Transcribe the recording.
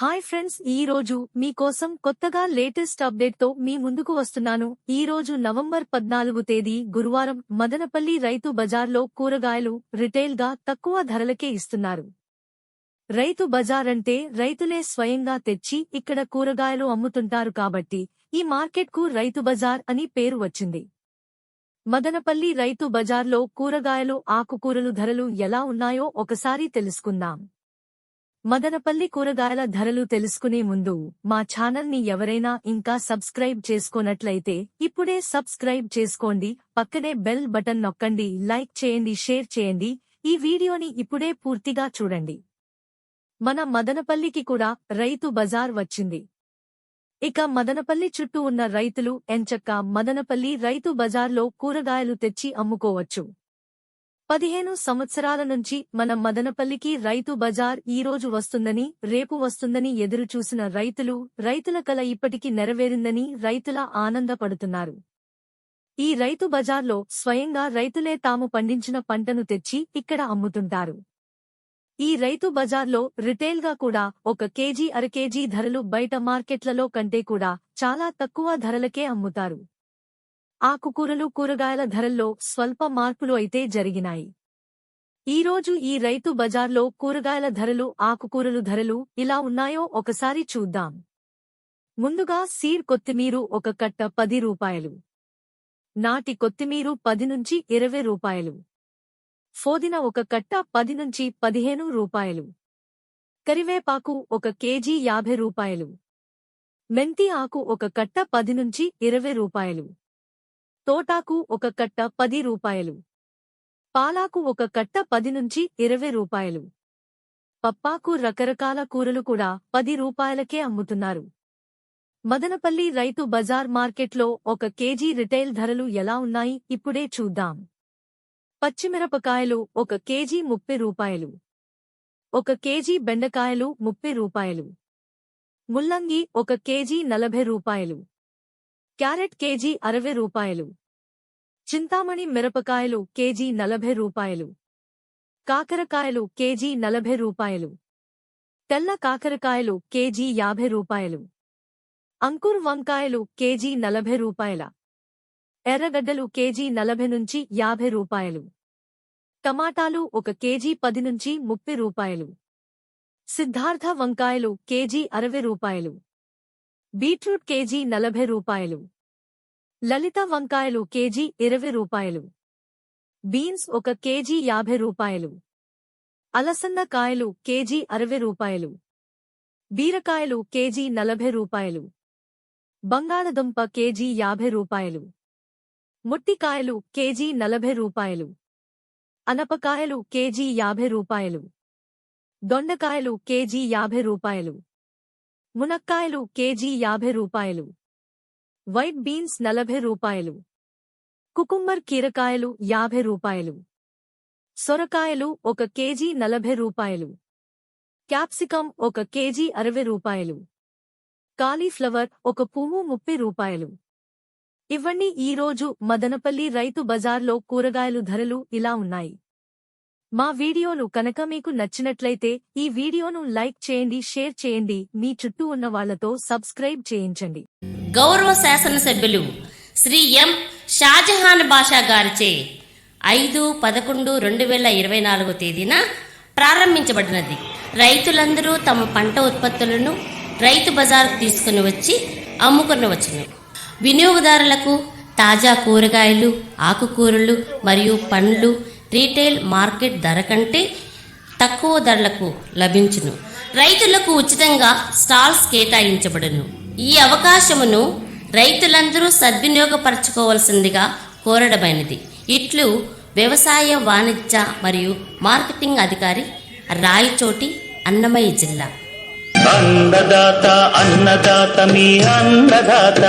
Hi friends ఈ రోజు మీకోసం కొత్తగా లేటెస్ట్ అప్డేట్తో మీ ముందుకు వస్తున్నాను. ఈ రోజు నవంబర్ పద్నాలుగు తేదీ గురువారం మదనపల్లి రైతు బజార్లో కూరగాయలు రిటైల్గా తక్కువ ధరలకే ఇస్తున్నారు. రైతు బజార్ అంటే రైతులే స్వయంగా తెచ్చి ఇక్కడ కూరగాయలు అమ్ముతుంటారు కాబట్టి ఈ మార్కెట్కు రైతు బజార్ అని పేరు వచ్చింది. మదనపల్లి రైతు బజార్లో కూరగాయలు ఆకుకూరలు ధరలు ఎలా ఉన్నాయో ఒకసారి తెలుసుకుందాం. మదనపల్లి కూరగాయల ధరలు తెలుసుకునే ముందు మా ఛానల్ని ఎవరైనా ఇంకా సబ్స్క్రైబ్ చేసుకోనట్లయితే ఇప్పుడే సబ్స్క్రైబ్ చేసుకోండి పక్కనే బెల్ బటన్ నొక్కండి లైక్ చేయండి షేర్ చేయండి. ఈ వీడియోని ఇప్పుడే పూర్తిగా చూడండి. మన మదనపల్లికి కూడా రైతు బజార్ వచ్చింది. ఇక మదనపల్లి చుట్టూ ఉన్న రైతులు ఎంచక్క మదనపల్లి రైతు బజార్లో కూరగాయలు తెచ్చి అమ్ముకోవచ్చు. పదిహేను సంవత్సరాల నుంచి మన మదనపల్లికి రైతు బజార్ ఈ రోజు వస్తుందని రేపు వస్తుందని ఎదురుచూసిన రైతులు రైతుల కల ఇప్పటికి నెరవేరిందని రైతుల ఆనందపడుతున్నారు. ఈ రైతు బజార్లో స్వయంగా రైతులే తాము పండించిన పంటను తెచ్చి ఇక్కడ అమ్ముతుంటారు. ఈ రైతు బజార్లో రిటైల్గా కూడా ఒక కేజీ అర కేజీ ధరలు బయట మార్కెట్లలో కంటే కూడా చాలా తక్కువ ధరలకే అమ్ముతారు. ఆకుకూరలు కూరగాయల ధరల్లో స్వల్ప మార్పులు అయితే జరిగినాయి. ఈరోజు ఈ రైతు బజార్లో కూరగాయల ధరలు ఆకుకూరలు ధరలు ఇలా ఉన్నాయో ఒకసారి చూద్దాం. ముందుగా సీర్ కొత్తిమీరు ఒక కట్ట పది రూపాయలు. నాటి కొత్తిమీరు పది నుంచి ఇరవై రూపాయలు. ఫోదిన ఒక కట్ట పది నుంచి పదిహేను రూపాయలు. కరివేపాకు ఒక కేజీ యాభై రూపాయలు. మెంతి ఆకు ఒక కట్ట పది నుంచి ఇరవై రూపాయలు. తోటాకు ఒక కట్ట పది రూపాయలు. పాలాకు ఒక కట్ట పది నుంచి ఇరవై రూపాయలు. పప్పాకు రకరకాల కూరలు కూడా పది రూపాయలకే అమ్ముతున్నారు. మదనపల్లి రైతు బజార్ మార్కెట్లో ఒక కేజీ రిటైల్ ధరలు ఎలా ఉన్నాయి ఇప్పుడే చూద్దాం. పచ్చిమిరపకాయలు ఒక కేజీ ముప్పై రూపాయలు. ఒక కేజీ బెండకాయలు ముప్పై రూపాయలు. ముల్లంగి ఒక కేజీ నలభై రూపాయలు. క్యారెట్ కేజీ అరవై రూపాయలు. చింతామణి మిరపకాయలు కేజీ నలభై రూపాయలు. కాకరకాయలు కేజీ నలభై రూపాయలు. తెల్ల కాకరకాయలు కేజీ యాభై రూపాయలు. అంకుర్ వంకాయలు కేజీ నలభై రూపాయల. ఎర్రగడ్డలు కేజీ నలభై నుంచి యాభై రూపాయలు. టమాటాలు ఒక కేజీ పది నుంచి ముప్పై రూపాయలు. సిద్ధార్థ వంకాయలు కేజీ అరవై రూపాయలు. బీట్రూట్ కేజీ నలభై రూపాయలు. లలిత వంకాయలు కేజీ ఇరవై రూపాయలు. బీన్స్ ఒక కేజీ యాభై రూపాయలు. అలసంద కాయలు కేజీ అరవై రూపాయలు. బీరకాయలు కేజీ నలభై రూపాయలు. బంగాళదుంప కేజీ యాభై రూపాయలు. ముట్టికాయలు కేజీ నలభై రూపాయలు. అనపకాయలు కేజీ యాభై రూపాయలు. దొండకాయలు కేజీ యాభై రూపాయలు. మునక్కాయలు కేజీ యాభై రూపాయలు. వైట్ బీన్స్ నలభై రూపాయలు. కుకుంబర్ కీరకాయలు యాభై రూపాయలు. సొరకాయలు ఒక కేజీ నలభై రూపాయలు. క్యాప్సికం ఒక కేజీ అరవై రూపాయలు. కాలీఫ్లవర్ ఒక పువ్వు ముప్పై రూపాయలు. ఇవన్నీ ఈ రోజు మదనపల్లి రైతు బజార్లో కూరగాయలు ధరలు ఇలా ఉన్నాయి. మా వీడియోలు కనుక మీకు నచ్చినట్లయితే ఈ వీడియోను లైక్ చేయండి షేర్ చేయండి మీ చుట్టూ ఉన్న వాళ్ళతో సబ్స్క్రైబ్ చేయించండి. గౌరవ శాసనసభ్యులు శ్రీ ఎం. షాజహాన్ బాషా గారిచే ఐదు పదకొండు రెండు వేల ఇరవై నాలుగో తేదీన ప్రారంభించబడినది. రైతులందరూ తమ పంట ఉత్పత్తులను రైతు బజార్కు తీసుకుని వచ్చి అమ్ముకునవచ్చును వినియోగదారులకు తాజా కూరగాయలు ఆకుకూరలు మరియు పండ్లు రీటైల్ మార్కెట్ ధర కంటే తక్కువ ధరలకు లభించును. రైతులకు ఉచితంగా స్టాల్స్ కేటాయించబడును. ఈ అవకాశమును రైతులందరూ సద్వినియోగపరచుకోవలసిందిగా కోరడమైనది. ఇట్లు వ్యవసాయ వాణిజ్య మరియు మార్కెటింగ్ అధికారి రాయచోటి అన్నమయ్య జిల్లా. అన్నదాత అన్నదాత మీ అన్నదాత.